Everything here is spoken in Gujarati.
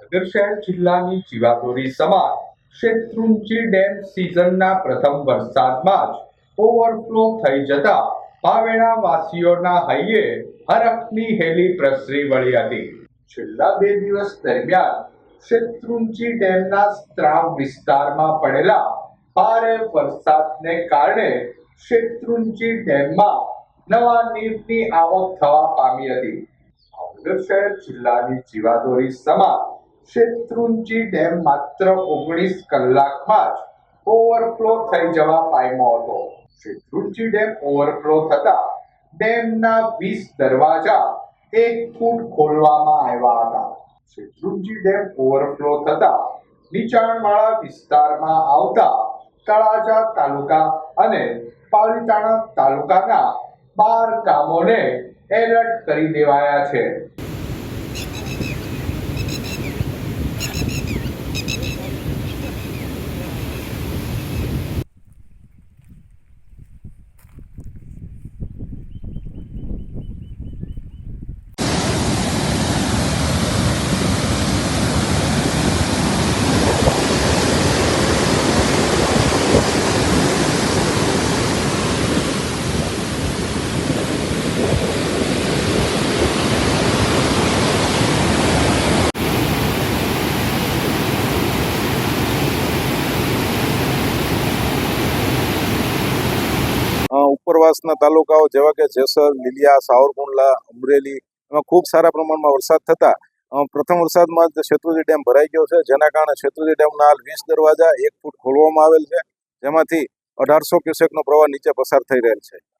ભાવનગર શહેર જિલ્લાની જીવાદોરી સમાજ શેત્રુંજી ડેમ સિઝનના પ્રથમ વરસાદમાં જ ઓવરફ્લો થઈ જતા પાવેણા વાસીઓના હૈયે હરખની હેલી પ્રસરી વળી હતી. છેલ્લા બે દિવસ દરમિયાન શેત્રુંજી ડેમના સ્ત્રાવ વિસ્તારમાં પડેલા ભારે વરસાદને કારણે શેત્રુંજી ડેમમાં નવા નીરની આવક થવા પામી હતી. ભાવનગર શહેર જિલ્લાની જીવાદોરી સમાન શેત્રુંજી ડેમ માત્ર ઓગણીસ કલાકમાં જ ઓવરફ્લો થઈ જવા પામ્યો હતો. શેત્રુંજી ડેમ ઓવરફ્લો થતા ડેમના વીસ દરવાજા એક ફૂટ ખોલવામાં આવ્યા હતા. શેત્રુંજી ડેમ ઓવરફ્લો થતા નીચાણવાળા વિસ્તારમાં આવતા તળાજા તાલુકા અને પાલીતાણા તાલુકાના બાર ગામોને એલર્ટ કરી દેવાયા છે. ઉપરવાસના તાલુકાઓ જેવા કે જેસર, લીલિયા, સાવરકુંડલા, અમરેલી એમાં ખૂબ સારા પ્રમાણમાં વરસાદ થતા પ્રથમ વરસાદમાં શેત્રુંજી ડેમ ભરાઈ ગયો છે, જેના કારણે શેત્રુજી ડેમના હાલ વીસ દરવાજા એક ફૂટ ખોલવામાં આવેલ છે, જેમાંથી અઢારસો ક્યુસેકનો પ્રવાહ નીચે પસાર થઈ રહેલ છે.